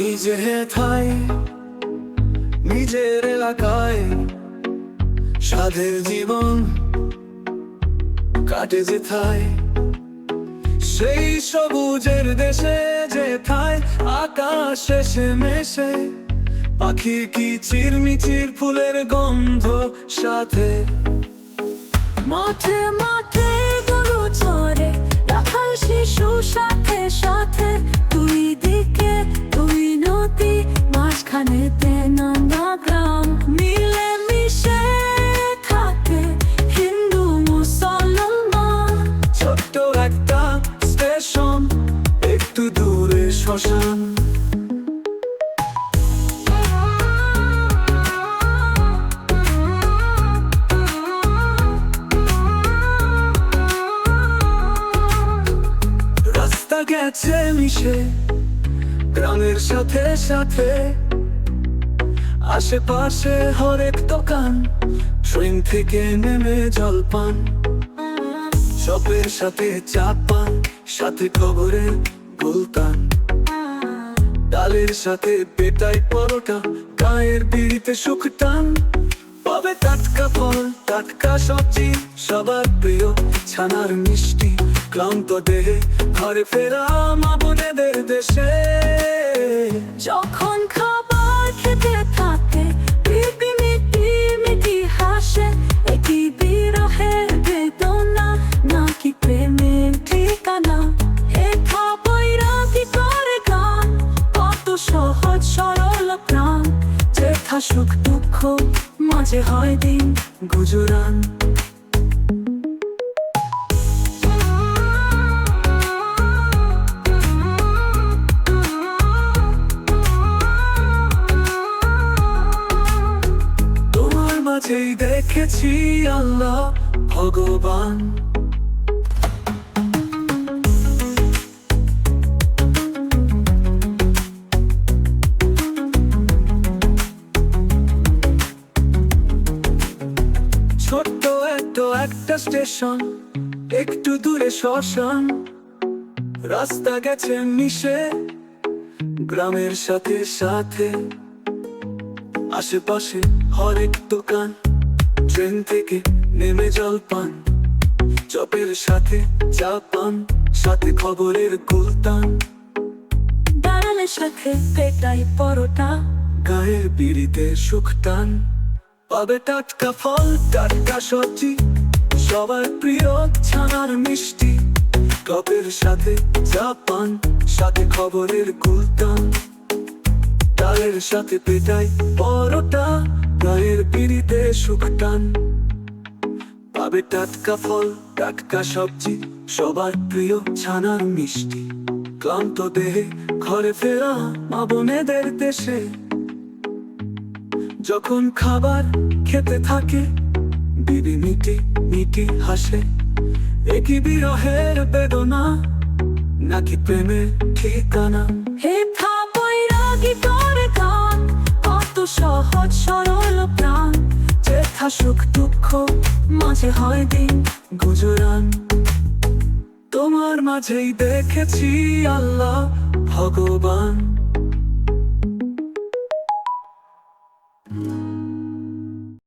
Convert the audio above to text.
নিজে থাই নিজের এলাকায় সাধের জীবন কাটে যে থাই সেই সবুজের দেশে যে থাই আকাশ এসে মেশে পাখির কি চিরমিচির ফুলের গন্ধ সাথে? মাঠে মাঠে শ্মশান রাস্তা গেছে মিশে গ্রামের সাথে সাথে আশেপাশে হরেক দোকান ট্রেন থেকে নেমে জলপান শপের সাথে চা পান সাথে খবরের গুলতান ডালের সাথে পেটাই পরোটা, গায়ের বিড়িতে সুখ টান। পাবে টাটকা ফল, টাটকা সবজি, সবার প্রিয় ছানার মিষ্টি। ক্লান্ত দেহে ঘরে ফেরা মা বোনেদের দেশে। যখন সুখ দুঃখ মাঝে হয় দিন গুজরান। তোমার মাঝেই দেখেছি আল্লাহ ভগবান। ছোট্ট এত একটা স্টেশন, একটু দূরে শ্মশান। রাস্তা গেছে মিশে, গ্রামের সাথে সাথে। আশেপাশে হরেক দোকান, ট্রেন থেকে নেমে জল পান চপের সাথে চা পান সাথে খবরের গুলতান। দাঁড়ালের সাথে পেটাই পরোটা, গায়ের বিড়িতে সুখ টান। পাবে টাটকা ফল, টাটকা সবজি, সবার প্রিয় ছানার মিষ্টি। কপের সাথে জাপান, সাথে খবরের গুলতান ডালের সাথে পেটাই পরোটা গায়ের বিড়িতে সুখ টান। পাবে টাটকা ফল, টাটকা সবজি, সবার প্রিয় ছানার মিষ্টি। ক্লান্ত দেহে ঘরে ফেরা মা বোনেদের দেশে। যখন খাবার খেতে থাকে, বিবি মিটি মিটি হাসে একই বিরহের বেদনা? নাকি প্রেমের ঠিকানা? হে খাবইরা কি করে গান কত সহজ সরল প্রাণ। যেথা সুখ দুঃখ মাঝে হয় দিন গুজরান। তোমার মাঝেই দেখেছি আল্লাহ ভগবান।